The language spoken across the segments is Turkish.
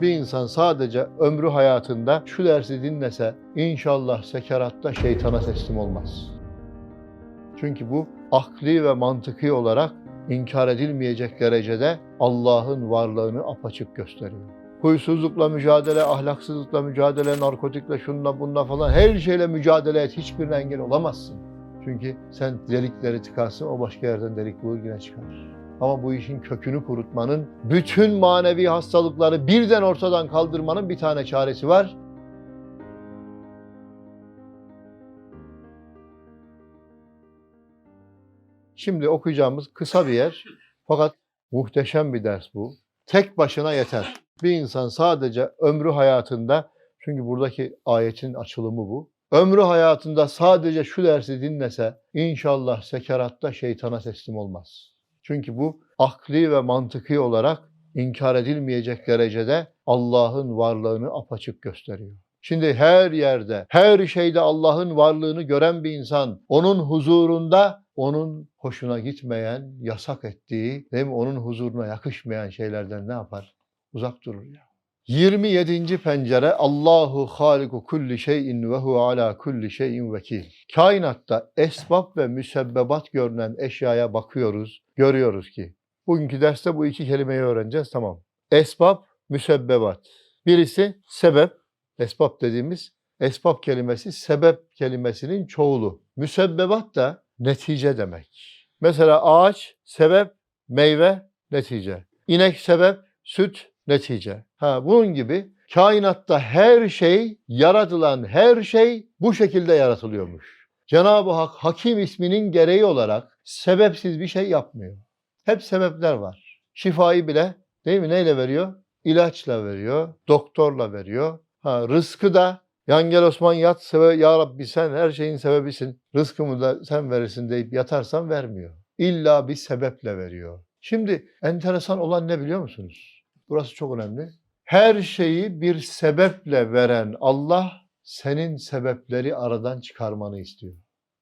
Bir insan sadece ömrü hayatında şu dersi dinlese inşallah sekeratta şeytana teslim olmaz. Çünkü bu akli ve mantıki olarak inkar edilmeyecek derecede Allah'ın varlığını apaçık gösteriyor. Huysuzlukla mücadele, ahlaksızlıkla mücadele, narkotikle, şunla bunla falan her şeyle mücadele et. Hiçbirine engel olamazsın. Çünkü sen delikleri tıkarsın, o başka yerden delik bulur yine çıkar. Ama bu işin kökünü kurutmanın, bütün manevi hastalıkları birden ortadan kaldırmanın bir tane çaresi var. Şimdi okuyacağımız kısa bir yer fakat muhteşem bir ders bu. Tek başına yeter. Bir insan sadece ömrü hayatında, çünkü buradaki ayetin açılımı bu. Ömrü hayatında sadece şu dersi dinlese inşallah sekeratta şeytana teslim olmaz. Çünkü bu akli ve mantıki olarak inkar edilmeyecek derecede Allah'ın varlığını apaçık gösteriyor. Şimdi her yerde, her şeyde Allah'ın varlığını gören bir insan, onun huzurunda onun hoşuna gitmeyen, yasak ettiği, değil mi? onun huzuruna yakışmayan şeylerden ne yapar? Uzak durur ya. 27. pencere Allahu haliku kulli şeyin ve hu ala kulli şeyin vekil. Kainatta esbab ve müsebbebat görünen eşyaya bakıyoruz, görüyoruz ki. Bugünkü derste bu iki kelimeyi öğreneceğiz tamam. Esbab, müsebbebat. Birisi sebep, esbab dediğimiz esbab kelimesi sebep kelimesinin çoğulu. Müsebbebat da netice demek. Mesela ağaç sebep, meyve netice. İnek sebep, süt netice. Ha bunun gibi kainatta her şey, yaratılan her şey bu şekilde yaratılıyormuş. Cenab-ı Hak Hakim isminin gereği olarak sebepsiz bir şey yapmıyor. Hep sebepler var. Şifayı bile değil mi neyle veriyor? İlaçla veriyor, doktorla veriyor. Ha rızkı da yan gel Osman yat sebe ya Rabbi sen her şeyin sebebisin. Rızkımı da sen verirsin deyip yatarsan vermiyor. İlla bir sebeple veriyor. Şimdi enteresan olan ne biliyor musunuz? Burası çok önemli. Her şeyi bir sebeple veren Allah senin sebepleri aradan çıkarmanı istiyor.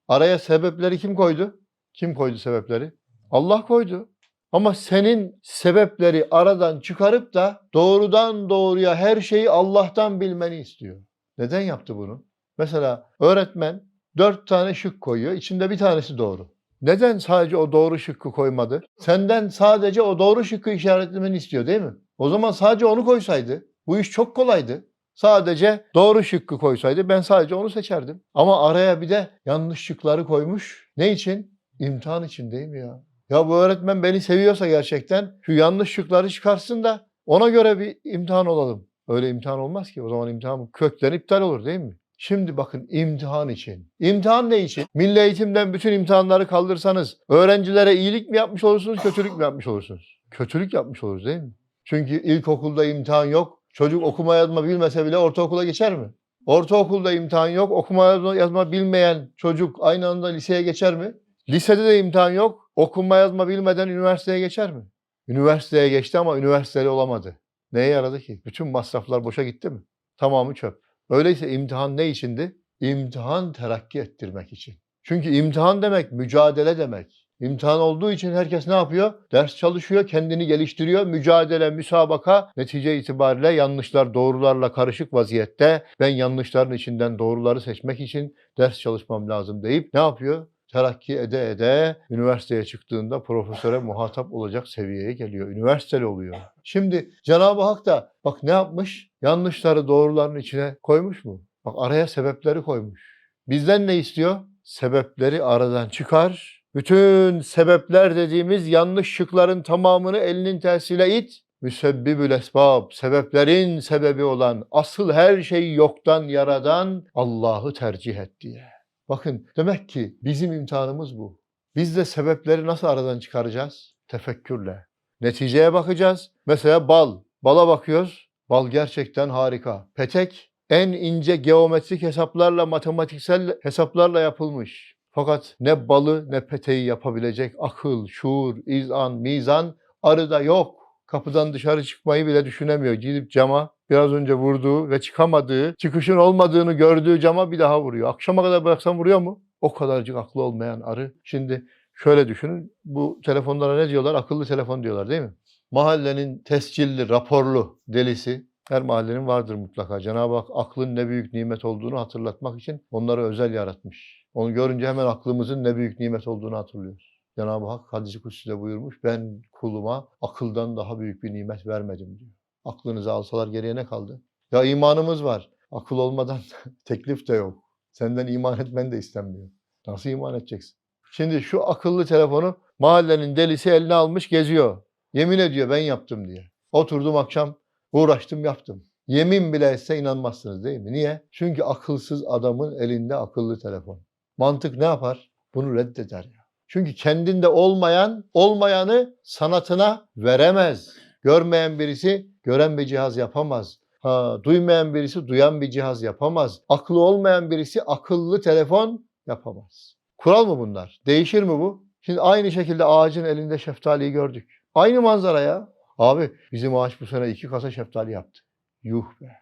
Araya sebepleri kim koydu? Kim koydu sebepleri? Allah koydu. Ama senin sebepleri aradan çıkarıp da doğrudan doğruya her şeyi Allah'tan bilmeni istiyor. Neden yaptı bunu? Mesela öğretmen dört tane şık koyuyor. İçinde bir tanesi doğru. Neden sadece o doğru şıkkı koymadı? Senden sadece o doğru şıkkı işaretlemeni istiyor değil mi? O zaman sadece onu koysaydı bu iş çok kolaydı. Sadece doğru şıkkı koysaydı ben sadece onu seçerdim. Ama araya bir de yanlış şıkları koymuş. Ne için? İmtihan için değil mi ya? Ya bu öğretmen beni seviyorsa gerçekten şu yanlış şıkları çıkarsın da ona göre bir imtihan olalım. Öyle imtihan olmaz ki. O zaman imtihan kökten iptal olur değil mi? Şimdi bakın imtihan için. İmtihan ne için? Milli eğitimden bütün imtihanları kaldırsanız öğrencilere iyilik mi yapmış olursunuz, kötülük mü yapmış olursunuz? Kötülük yapmış oluruz değil mi? Çünkü ilkokulda imtihan yok. Çocuk okuma yazma bilmese bile ortaokula geçer mi? Ortaokulda imtihan yok. Okuma yazma, bilmeyen çocuk aynı anda liseye geçer mi? Lisede de imtihan yok. Okuma yazma bilmeden üniversiteye geçer mi? Üniversiteye geçti ama üniversiteli olamadı. Neye yaradı ki? Bütün masraflar boşa gitti mi? Tamamı çöp. Öyleyse imtihan ne içindi? İmtihan terakki ettirmek için. Çünkü imtihan demek mücadele demek. İmtihan olduğu için herkes ne yapıyor? Ders çalışıyor, kendini geliştiriyor. Mücadele, müsabaka netice itibariyle yanlışlar doğrularla karışık vaziyette ben yanlışların içinden doğruları seçmek için ders çalışmam lazım deyip ne yapıyor? Terakki ede ede üniversiteye çıktığında profesöre muhatap olacak seviyeye geliyor. Üniversiteli oluyor. Şimdi Cenab-ı Hak da bak ne yapmış? Yanlışları doğruların içine koymuş mu? Bak araya sebepleri koymuş. Bizden ne istiyor? Sebepleri aradan çıkar. Bütün sebepler dediğimiz yanlış şıkların tamamını elinin tersiyle it. Müsebbibül esbab, sebeplerin sebebi olan, asıl her şeyi yoktan yaradan Allah'ı tercih et diye. Bakın demek ki bizim imtihanımız bu. Biz de sebepleri nasıl aradan çıkaracağız? Tefekkürle. Neticeye bakacağız. Mesela bal. Bala bakıyoruz. Bal gerçekten harika. Petek en ince geometrik hesaplarla, matematiksel hesaplarla yapılmış. Fakat ne balı ne peteği yapabilecek akıl, şuur, izan, mizan arıda yok. Kapıdan dışarı çıkmayı bile düşünemiyor. Gidip cama biraz önce vurduğu ve çıkamadığı, çıkışın olmadığını gördüğü cama bir daha vuruyor. Akşama kadar bıraksam vuruyor mu? O kadarcık aklı olmayan arı. Şimdi şöyle düşünün. Bu telefonlara ne diyorlar? Akıllı telefon diyorlar değil mi? Mahallenin tescilli, raporlu delisi Her mahallenin vardır mutlaka. Cenab-ı Hak aklın ne büyük nimet olduğunu hatırlatmak için onları özel yaratmış. Onu görünce hemen aklımızın ne büyük nimet olduğunu hatırlıyoruz. Cenab-ı Hak hadis-i kutsi'de buyurmuş. Ben kuluma akıldan daha büyük bir nimet vermedim diyor. Aklınızı alsalar geriye ne kaldı? Ya imanımız var. Akıl olmadan teklif de yok. Senden iman etmen de istenmiyor. Nasıl iman edeceksin? Şimdi şu akıllı telefonu mahallenin delisi eline almış geziyor. Yemin ediyor ben yaptım diye. Oturdum akşam uğraştım yaptım. Yemin bile etse inanmazsınız değil mi? Niye? Çünkü akılsız adamın elinde akıllı telefon. Mantık ne yapar? Bunu reddeder ya. Çünkü kendinde olmayan, olmayanı sanatına veremez. Görmeyen birisi gören bir cihaz yapamaz. Ha, duymayan birisi duyan bir cihaz yapamaz. Aklı olmayan birisi akıllı telefon yapamaz. Kural mı bunlar? Değişir mi bu? Şimdi aynı şekilde ağacın elinde şeftaliyi gördük. Aynı manzara ya. Abi bizim ağaç bu sene iki kasa şeftali yaptı. Yuh be.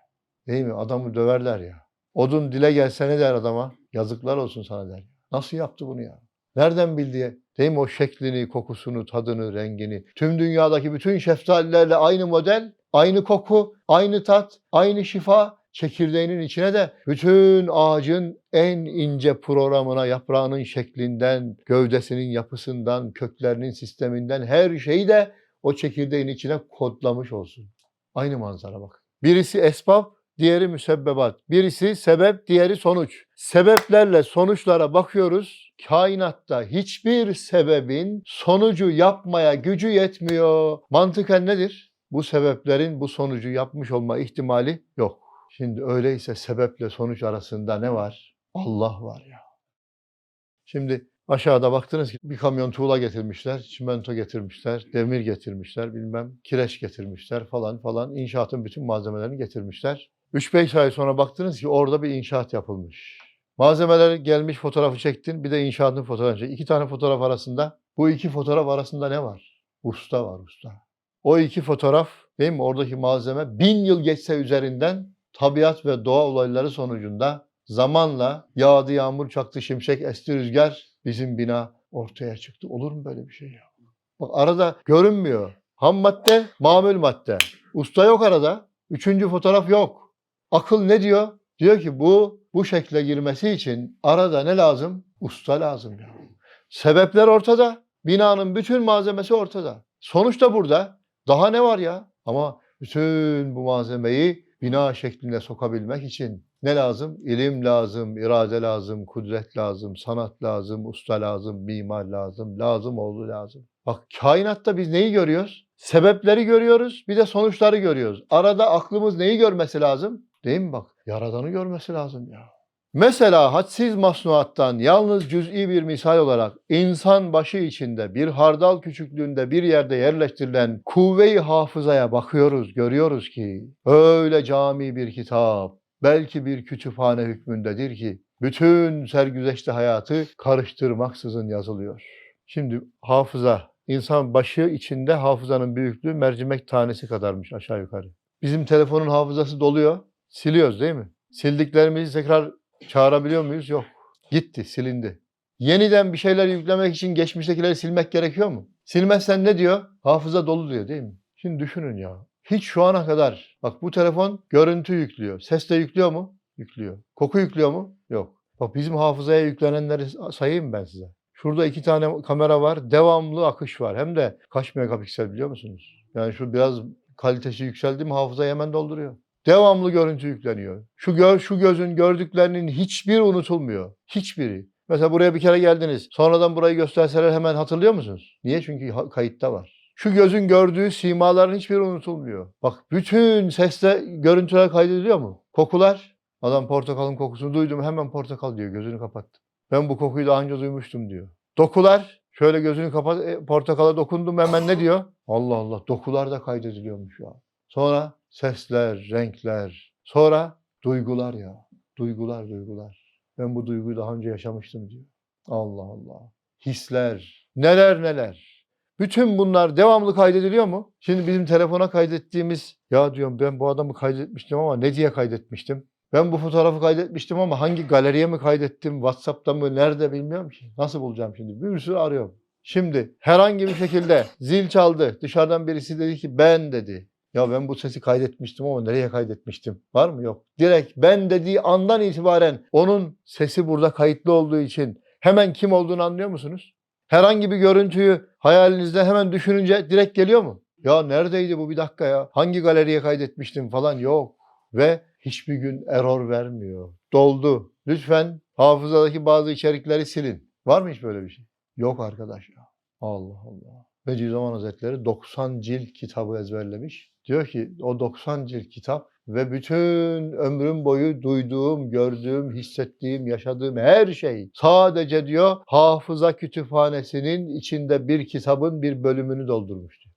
Değil mi? Adamı döverler ya. Odun dile gelse ne der adama? Yazıklar olsun sana der. Nasıl yaptı bunu ya? Nereden bildi? Değil mi o şeklini, kokusunu, tadını, rengini? Tüm dünyadaki bütün şeftalilerle aynı model, aynı koku, aynı tat, aynı şifa. Çekirdeğinin içine de bütün ağacın en ince programına, yaprağının şeklinden, gövdesinin yapısından, köklerinin sisteminden her şeyi de o çekirdeğin içine kodlamış olsun. Aynı manzara bak. Birisi esbab, diğeri müsebbebat. Birisi sebep, diğeri sonuç. Sebeplerle sonuçlara bakıyoruz. Kainatta hiçbir sebebin sonucu yapmaya gücü yetmiyor. Mantıken nedir? Bu sebeplerin bu sonucu yapmış olma ihtimali yok. Şimdi öyleyse sebeple sonuç arasında ne var? Allah var ya. Şimdi aşağıda baktınız ki bir kamyon tuğla getirmişler, çimento getirmişler, demir getirmişler, bilmem kireç getirmişler falan falan. İnşaatın bütün malzemelerini getirmişler. 3-5 ay sonra baktınız ki orada bir inşaat yapılmış. Malzemeler gelmiş fotoğrafı çektin bir de inşaatın fotoğrafı çektin. İki tane fotoğraf arasında bu iki fotoğraf arasında ne var? Usta var usta. O iki fotoğraf değil mi oradaki malzeme bin yıl geçse üzerinden tabiat ve doğa olayları sonucunda zamanla yağdı yağmur çaktı şimşek esti rüzgar bizim bina ortaya çıktı. Olur mu böyle bir şey ya? Bak arada görünmüyor. Ham madde, mamül madde. Usta yok arada. Üçüncü fotoğraf yok. Akıl ne diyor? Diyor ki bu bu şekle girmesi için arada ne lazım? Usta lazım ya. Sebepler ortada. Binanın bütün malzemesi ortada. Sonuç da burada. Daha ne var ya? Ama bütün bu malzemeyi bina şeklinde sokabilmek için ne lazım? İlim lazım, irade lazım, kudret lazım, sanat lazım, usta lazım, mimar lazım, lazım oldu lazım. Bak kainatta biz neyi görüyoruz? Sebepleri görüyoruz, bir de sonuçları görüyoruz. Arada aklımız neyi görmesi lazım? Değil mi bak? Yaradanı görmesi lazım ya. Mesela hadsiz masnuattan yalnız cüz'i bir misal olarak insan başı içinde bir hardal küçüklüğünde bir yerde yerleştirilen kuvve-i hafızaya bakıyoruz, görüyoruz ki öyle cami bir kitap, belki bir kütüphane hükmündedir ki bütün sergüzeşte hayatı karıştırmaksızın yazılıyor. Şimdi hafıza, insan başı içinde hafızanın büyüklüğü mercimek tanesi kadarmış aşağı yukarı. Bizim telefonun hafızası doluyor, siliyoruz değil mi? Sildiklerimizi tekrar çağırabiliyor muyuz? Yok. Gitti, silindi. Yeniden bir şeyler yüklemek için geçmiştekileri silmek gerekiyor mu? Silmezsen ne diyor? Hafıza dolu diyor değil mi? Şimdi düşünün ya. Hiç şu ana kadar bak bu telefon görüntü yüklüyor. Ses de yüklüyor mu? Yüklüyor. Koku yüklüyor mu? Yok. Bak bizim hafızaya yüklenenleri sayayım ben size. Şurada iki tane kamera var. Devamlı akış var. Hem de kaç megapiksel biliyor musunuz? Yani şu biraz kalitesi yükseldi mi hafızayı hemen dolduruyor. Devamlı görüntü yükleniyor. Şu gö şu gözün gördüklerinin hiçbiri unutulmuyor. Hiçbiri. Mesela buraya bir kere geldiniz. Sonradan burayı gösterseler hemen hatırlıyor musunuz? Niye? Çünkü kayıtta var. Şu gözün gördüğü simaların hiçbiri unutulmuyor. Bak bütün sesle görüntüler kaydediliyor mu? Kokular. Adam portakalın kokusunu duydum hemen portakal diyor. Gözünü kapattı. Ben bu kokuyu daha önce duymuştum diyor. Dokular. Şöyle gözünü kapat, e, portakala dokundum hemen ne diyor? Allah Allah dokular da kaydediliyormuş ya. Sonra sesler, renkler. Sonra duygular ya. Duygular, duygular. Ben bu duyguyu daha önce yaşamıştım diyor. Allah Allah. Hisler. Neler neler. Bütün bunlar devamlı kaydediliyor mu? Şimdi bizim telefona kaydettiğimiz ya diyorum ben bu adamı kaydetmiştim ama ne diye kaydetmiştim? Ben bu fotoğrafı kaydetmiştim ama hangi galeriye mi kaydettim? WhatsApp'ta mı? Nerede bilmiyorum ki. Nasıl bulacağım şimdi? Bir sürü arıyorum. Şimdi herhangi bir şekilde zil çaldı. Dışarıdan birisi dedi ki ben dedi. Ya ben bu sesi kaydetmiştim ama nereye kaydetmiştim? Var mı? Yok. Direkt ben dediği andan itibaren onun sesi burada kayıtlı olduğu için hemen kim olduğunu anlıyor musunuz? Herhangi bir görüntüyü hayalinizde hemen düşününce direkt geliyor mu? Ya neredeydi bu bir dakika ya? Hangi galeriye kaydetmiştim falan yok. Ve hiçbir gün error vermiyor. Doldu. Lütfen hafızadaki bazı içerikleri silin. Var mı hiç böyle bir şey? Yok arkadaş ya. Allah Allah. Bediüzzaman Hazretleri 90 cilt kitabı ezberlemiş. Diyor ki o 90 cilt kitap ve bütün ömrüm boyu duyduğum, gördüğüm, hissettiğim, yaşadığım her şey sadece diyor hafıza kütüphanesinin içinde bir kitabın bir bölümünü doldurmuştu.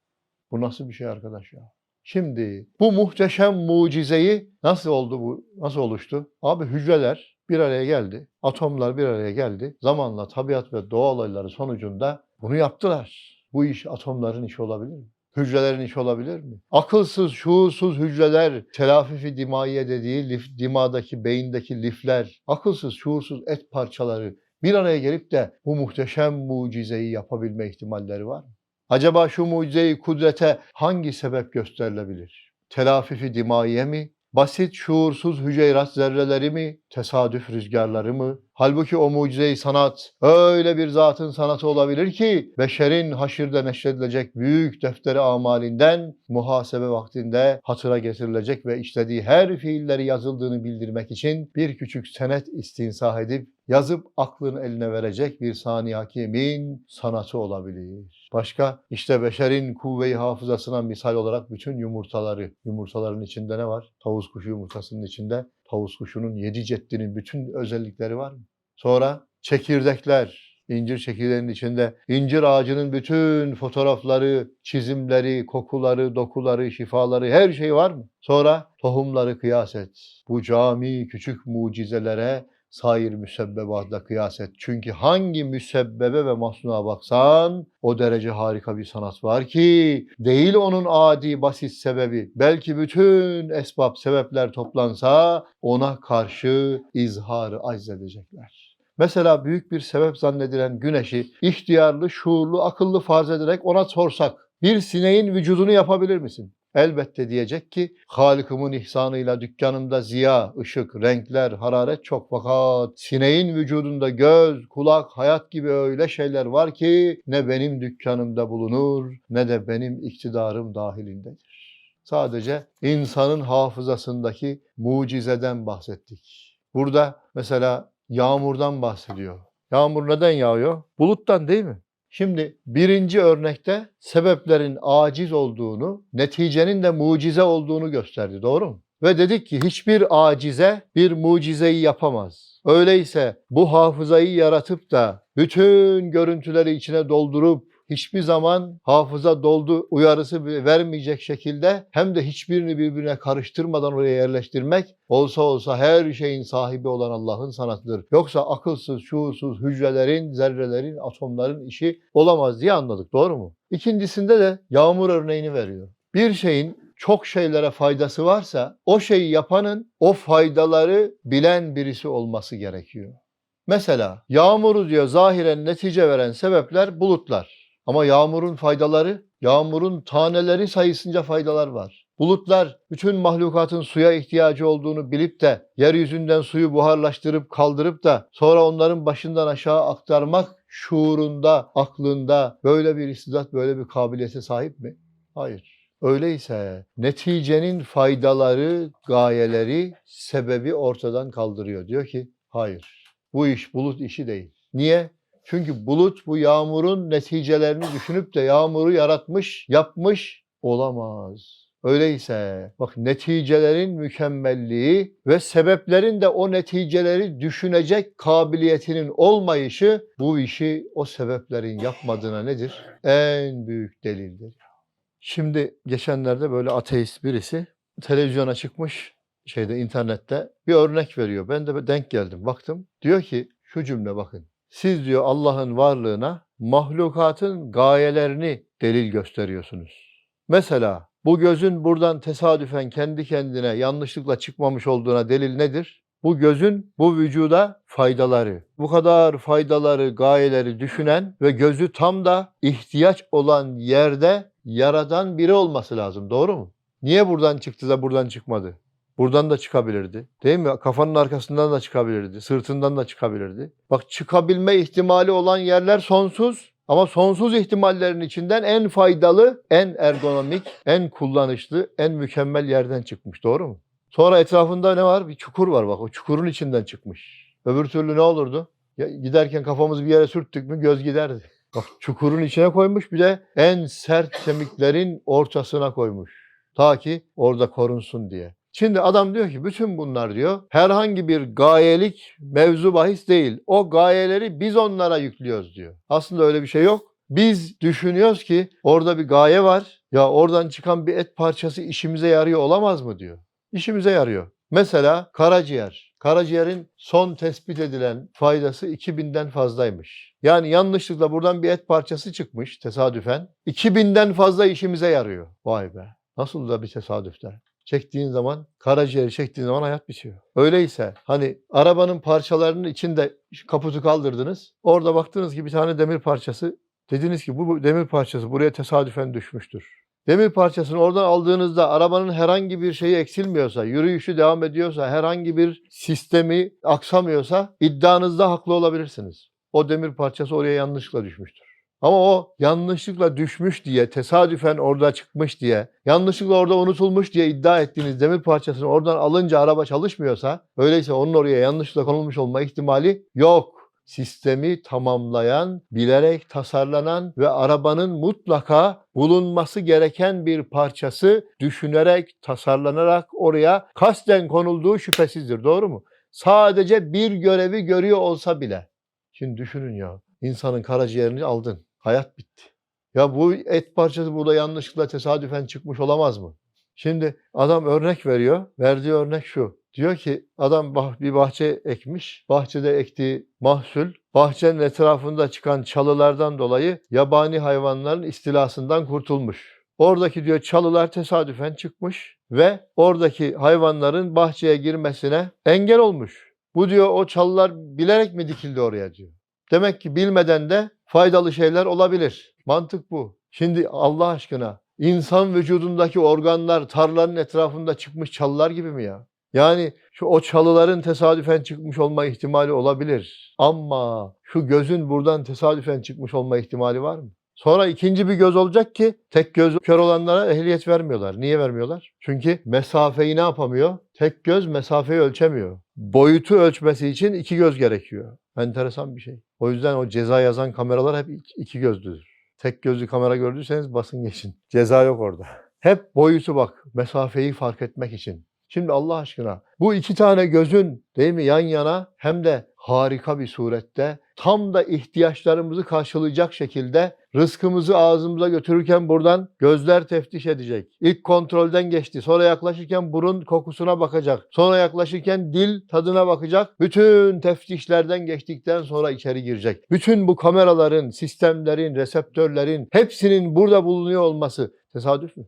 Bu nasıl bir şey arkadaş ya? Şimdi bu muhteşem mucizeyi nasıl oldu bu? Nasıl oluştu? Abi hücreler bir araya geldi. Atomlar bir araya geldi. Zamanla tabiat ve doğa olayları sonucunda bunu yaptılar. Bu iş atomların işi olabilir mi? Hücrelerin işi olabilir mi? Akılsız, şuursuz hücreler, telafifi dimaiye dediği lif, dimadaki, beyindeki lifler, akılsız, şuursuz et parçaları bir araya gelip de bu muhteşem mucizeyi yapabilme ihtimalleri var mı? Acaba şu mucizeyi kudrete hangi sebep gösterilebilir? Telafifi dimaiye mi? Basit şuursuz hüceyrat zerreleri mi? Tesadüf rüzgarları mı? Halbuki o mucizeyi sanat öyle bir zatın sanatı olabilir ki beşerin haşirde neşredilecek büyük defteri amalinden muhasebe vaktinde hatıra getirilecek ve işlediği her fiilleri yazıldığını bildirmek için bir küçük senet istinsah edip yazıp aklın eline verecek bir sani hakimin sanatı olabilir. Başka işte beşerin kuvve-i hafızasına misal olarak bütün yumurtaları, yumurtaların içinde ne var? Tavus kuşu yumurtasının içinde tavus kuşunun yedi ceddinin bütün özellikleri var mı? Sonra çekirdekler, incir çekirdeğinin içinde incir ağacının bütün fotoğrafları, çizimleri, kokuları, dokuları, şifaları her şey var mı? Sonra tohumları kıyas et. Bu cami küçük mucizelere sair müsebbebatla kıyas et. Çünkü hangi müsebbebe ve masnuğa baksan o derece harika bir sanat var ki değil onun adi basit sebebi. Belki bütün esbab sebepler toplansa ona karşı izharı acz edecekler. Mesela büyük bir sebep zannedilen güneşi ihtiyarlı, şuurlu, akıllı farz ederek ona sorsak bir sineğin vücudunu yapabilir misin? Elbette diyecek ki Halık'ımın ihsanıyla dükkanımda ziya, ışık, renkler, hararet çok fakat sineğin vücudunda göz, kulak, hayat gibi öyle şeyler var ki ne benim dükkanımda bulunur ne de benim iktidarım dahilindedir. Sadece insanın hafızasındaki mucizeden bahsettik. Burada mesela yağmurdan bahsediyor. Yağmur neden yağıyor? Buluttan değil mi? Şimdi birinci örnekte sebeplerin aciz olduğunu, neticenin de mucize olduğunu gösterdi. Doğru mu? Ve dedik ki hiçbir acize bir mucizeyi yapamaz. Öyleyse bu hafızayı yaratıp da bütün görüntüleri içine doldurup hiçbir zaman hafıza doldu uyarısı vermeyecek şekilde hem de hiçbirini birbirine karıştırmadan oraya yerleştirmek olsa olsa her şeyin sahibi olan Allah'ın sanatıdır. Yoksa akılsız, şuursuz hücrelerin, zerrelerin, atomların işi olamaz diye anladık. Doğru mu? İkincisinde de yağmur örneğini veriyor. Bir şeyin çok şeylere faydası varsa o şeyi yapanın o faydaları bilen birisi olması gerekiyor. Mesela yağmuru diyor zahiren netice veren sebepler bulutlar. Ama yağmurun faydaları, yağmurun taneleri sayısınca faydalar var. Bulutlar bütün mahlukatın suya ihtiyacı olduğunu bilip de yeryüzünden suyu buharlaştırıp kaldırıp da sonra onların başından aşağı aktarmak şuurunda, aklında böyle bir istidat, böyle bir kabiliyete sahip mi? Hayır. Öyleyse neticenin faydaları, gayeleri, sebebi ortadan kaldırıyor. Diyor ki hayır bu iş bulut işi değil. Niye? Çünkü bulut bu yağmurun neticelerini düşünüp de yağmuru yaratmış, yapmış olamaz. Öyleyse bak neticelerin mükemmelliği ve sebeplerin de o neticeleri düşünecek kabiliyetinin olmayışı bu işi o sebeplerin yapmadığına nedir? En büyük delildir. Şimdi geçenlerde böyle ateist birisi televizyona çıkmış şeyde internette bir örnek veriyor. Ben de denk geldim. Baktım. Diyor ki şu cümle bakın. Siz diyor Allah'ın varlığına mahlukatın gayelerini delil gösteriyorsunuz. Mesela bu gözün buradan tesadüfen kendi kendine yanlışlıkla çıkmamış olduğuna delil nedir? Bu gözün bu vücuda faydaları. Bu kadar faydaları, gayeleri düşünen ve gözü tam da ihtiyaç olan yerde yaradan biri olması lazım. Doğru mu? Niye buradan çıktı da buradan çıkmadı? Buradan da çıkabilirdi. Değil mi? Kafanın arkasından da çıkabilirdi. Sırtından da çıkabilirdi. Bak çıkabilme ihtimali olan yerler sonsuz. Ama sonsuz ihtimallerin içinden en faydalı, en ergonomik, en kullanışlı, en mükemmel yerden çıkmış. Doğru mu? Sonra etrafında ne var? Bir çukur var bak. O çukurun içinden çıkmış. Öbür türlü ne olurdu? Ya giderken kafamızı bir yere sürttük mü göz giderdi. Bak çukurun içine koymuş bir de en sert kemiklerin ortasına koymuş. Ta ki orada korunsun diye. Şimdi adam diyor ki bütün bunlar diyor herhangi bir gayelik mevzu bahis değil. O gayeleri biz onlara yüklüyoruz diyor. Aslında öyle bir şey yok. Biz düşünüyoruz ki orada bir gaye var. Ya oradan çıkan bir et parçası işimize yarıyor olamaz mı diyor. İşimize yarıyor. Mesela karaciğer. Karaciğerin son tespit edilen faydası 2000'den fazlaymış. Yani yanlışlıkla buradan bir et parçası çıkmış tesadüfen. 2000'den fazla işimize yarıyor. Vay be. Nasıl da bir tesadüfler. Çektiğin zaman, karaciğeri çektiğin zaman hayat bitiyor. Öyleyse hani arabanın parçalarının içinde kaputu kaldırdınız. Orada baktınız ki bir tane demir parçası. Dediniz ki bu demir parçası buraya tesadüfen düşmüştür. Demir parçasını oradan aldığınızda arabanın herhangi bir şeyi eksilmiyorsa, yürüyüşü devam ediyorsa, herhangi bir sistemi aksamıyorsa iddianızda haklı olabilirsiniz. O demir parçası oraya yanlışlıkla düşmüştür. Ama o yanlışlıkla düşmüş diye, tesadüfen orada çıkmış diye, yanlışlıkla orada unutulmuş diye iddia ettiğiniz demir parçasını oradan alınca araba çalışmıyorsa, öyleyse onun oraya yanlışlıkla konulmuş olma ihtimali yok. Sistemi tamamlayan, bilerek tasarlanan ve arabanın mutlaka bulunması gereken bir parçası düşünerek, tasarlanarak oraya kasten konulduğu şüphesizdir. Doğru mu? Sadece bir görevi görüyor olsa bile. Şimdi düşünün ya, insanın karaciğerini aldın. Hayat bitti. Ya bu et parçası burada yanlışlıkla tesadüfen çıkmış olamaz mı? Şimdi adam örnek veriyor. Verdiği örnek şu. Diyor ki adam bir bahçe ekmiş. Bahçede ektiği mahsul bahçenin etrafında çıkan çalılardan dolayı yabani hayvanların istilasından kurtulmuş. Oradaki diyor çalılar tesadüfen çıkmış ve oradaki hayvanların bahçeye girmesine engel olmuş. Bu diyor o çalılar bilerek mi dikildi oraya diyor. Demek ki bilmeden de faydalı şeyler olabilir. Mantık bu. Şimdi Allah aşkına insan vücudundaki organlar tarlanın etrafında çıkmış çalılar gibi mi ya? Yani şu o çalıların tesadüfen çıkmış olma ihtimali olabilir. Ama şu gözün buradan tesadüfen çıkmış olma ihtimali var mı? Sonra ikinci bir göz olacak ki tek göz kör olanlara ehliyet vermiyorlar. Niye vermiyorlar? Çünkü mesafeyi ne yapamıyor? Tek göz mesafeyi ölçemiyor. Boyutu ölçmesi için iki göz gerekiyor. Enteresan bir şey. O yüzden o ceza yazan kameralar hep iki- gözlüdür. Tek gözlü kamera gördüyseniz basın geçin. Ceza yok orada. Hep boyutu bak, mesafeyi fark etmek için. Şimdi Allah aşkına bu iki tane gözün değil mi yan yana hem de harika bir surette tam da ihtiyaçlarımızı karşılayacak şekilde rızkımızı ağzımıza götürürken buradan gözler teftiş edecek. İlk kontrolden geçti. Sonra yaklaşırken burun kokusuna bakacak. Sonra yaklaşırken dil tadına bakacak. Bütün teftişlerden geçtikten sonra içeri girecek. Bütün bu kameraların, sistemlerin, reseptörlerin hepsinin burada bulunuyor olması tesadüf mü?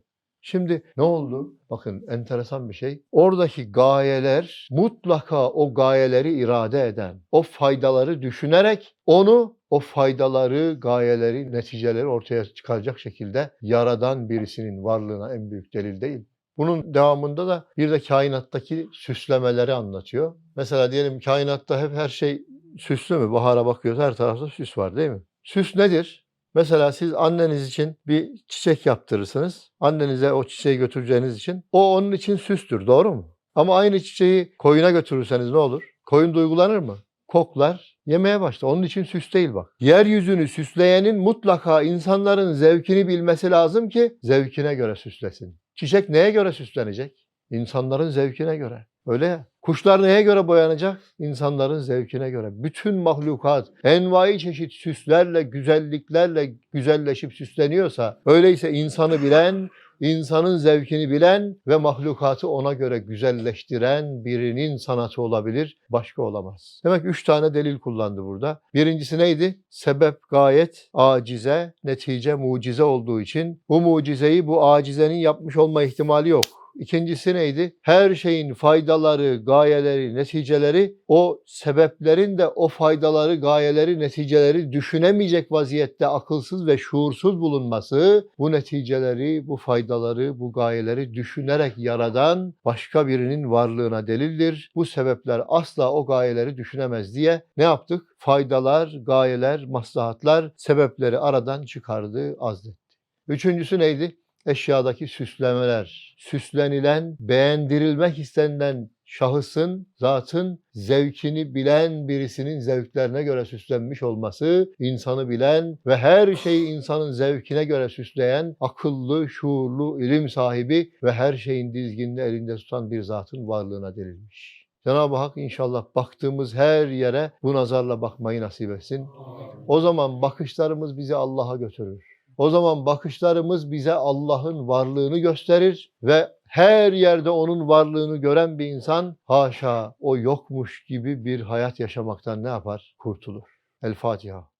Şimdi ne oldu? Bakın enteresan bir şey. Oradaki gayeler mutlaka o gayeleri irade eden, o faydaları düşünerek onu o faydaları, gayeleri, neticeleri ortaya çıkaracak şekilde yaradan birisinin varlığına en büyük delil değil. Bunun devamında da bir de kainattaki süslemeleri anlatıyor. Mesela diyelim kainatta hep her şey süslü mü? Bahara bakıyoruz her tarafta süs var değil mi? Süs nedir? Mesela siz anneniz için bir çiçek yaptırırsınız. Annenize o çiçeği götüreceğiniz için. O onun için süstür, doğru mu? Ama aynı çiçeği koyuna götürürseniz ne olur? Koyun duygulanır mı? Koklar, yemeye başlar. Onun için süs değil bak. Yeryüzünü süsleyenin mutlaka insanların zevkini bilmesi lazım ki zevkine göre süslesin. Çiçek neye göre süslenecek? İnsanların zevkine göre. Öyle ya. Kuşlar neye göre boyanacak? İnsanların zevkine göre. Bütün mahlukat envai çeşit süslerle, güzelliklerle güzelleşip süsleniyorsa, öyleyse insanı bilen, insanın zevkini bilen ve mahlukatı ona göre güzelleştiren birinin sanatı olabilir, başka olamaz. Demek üç tane delil kullandı burada. Birincisi neydi? Sebep gayet acize, netice mucize olduğu için bu mucizeyi bu acizenin yapmış olma ihtimali yok. İkincisi neydi? Her şeyin faydaları, gayeleri, neticeleri o sebeplerin de o faydaları, gayeleri, neticeleri düşünemeyecek vaziyette akılsız ve şuursuz bulunması bu neticeleri, bu faydaları, bu gayeleri düşünerek yaradan başka birinin varlığına delildir. Bu sebepler asla o gayeleri düşünemez diye ne yaptık? Faydalar, gayeler, maslahatlar sebepleri aradan çıkardı, azletti. Üçüncüsü neydi? Eşyadaki süslemeler. Süslenilen, beğendirilmek istenilen şahısın, zatın zevkini bilen birisinin zevklerine göre süslenmiş olması, insanı bilen ve her şeyi insanın zevkine göre süsleyen, akıllı, şuurlu, ilim sahibi ve her şeyin dizginini elinde tutan bir zatın varlığına delilmiş. Cenab-ı Hak inşallah baktığımız her yere bu nazarla bakmayı nasip etsin. O zaman bakışlarımız bizi Allah'a götürür. O zaman bakışlarımız bize Allah'ın varlığını gösterir ve her yerde onun varlığını gören bir insan haşa o yokmuş gibi bir hayat yaşamaktan ne yapar? Kurtulur. El Fatiha.